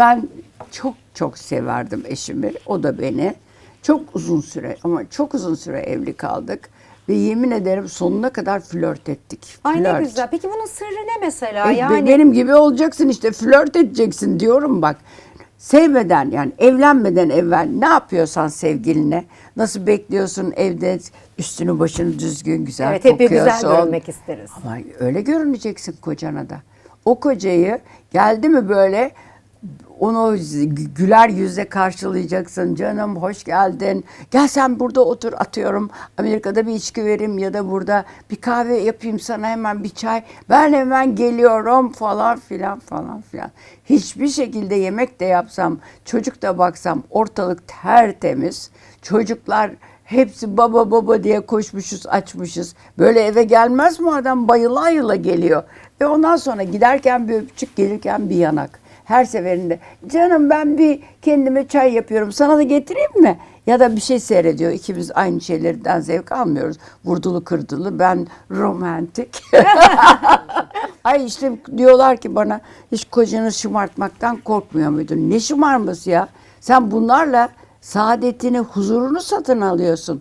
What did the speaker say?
Ben çok çok severdim eşimi. O da beni. Çok uzun süre ama çok uzun süre evli kaldık. Ve yemin ederim sonuna kadar flört ettik. Ay ne Flört. güzel. Peki bunun sırrı ne mesela? E, be- yani Benim gibi olacaksın işte flört edeceksin diyorum bak. Sevmeden yani evlenmeden evvel ne yapıyorsan sevgiline nasıl bekliyorsun evde üstünü başını düzgün güzel evet hep bir güzel kokuyorsun. görünmek isteriz. Ama öyle görüneceksin kocana da. O kocayı geldi mi böyle onu güler yüzle karşılayacaksın. Canım hoş geldin. Gel sen burada otur atıyorum. Amerika'da bir içki vereyim ya da burada bir kahve yapayım sana hemen bir çay. Ben hemen geliyorum falan filan falan filan. Hiçbir şekilde yemek de yapsam, çocuk da baksam ortalık tertemiz. Çocuklar Hepsi baba baba diye koşmuşuz açmışız. Böyle eve gelmez mi adam bayıla ayıla geliyor. Ve ondan sonra giderken bir öpücük gelirken bir yanak. Her seferinde canım ben bir kendime çay yapıyorum sana da getireyim mi? Ya da bir şey seyrediyor. İkimiz aynı şeylerden zevk almıyoruz. Vurdulu kırdılı ben romantik. Ay işte diyorlar ki bana hiç kocanı şımartmaktan korkmuyor muydun? Ne şımarması ya? Sen bunlarla saadetini, huzurunu satın alıyorsun.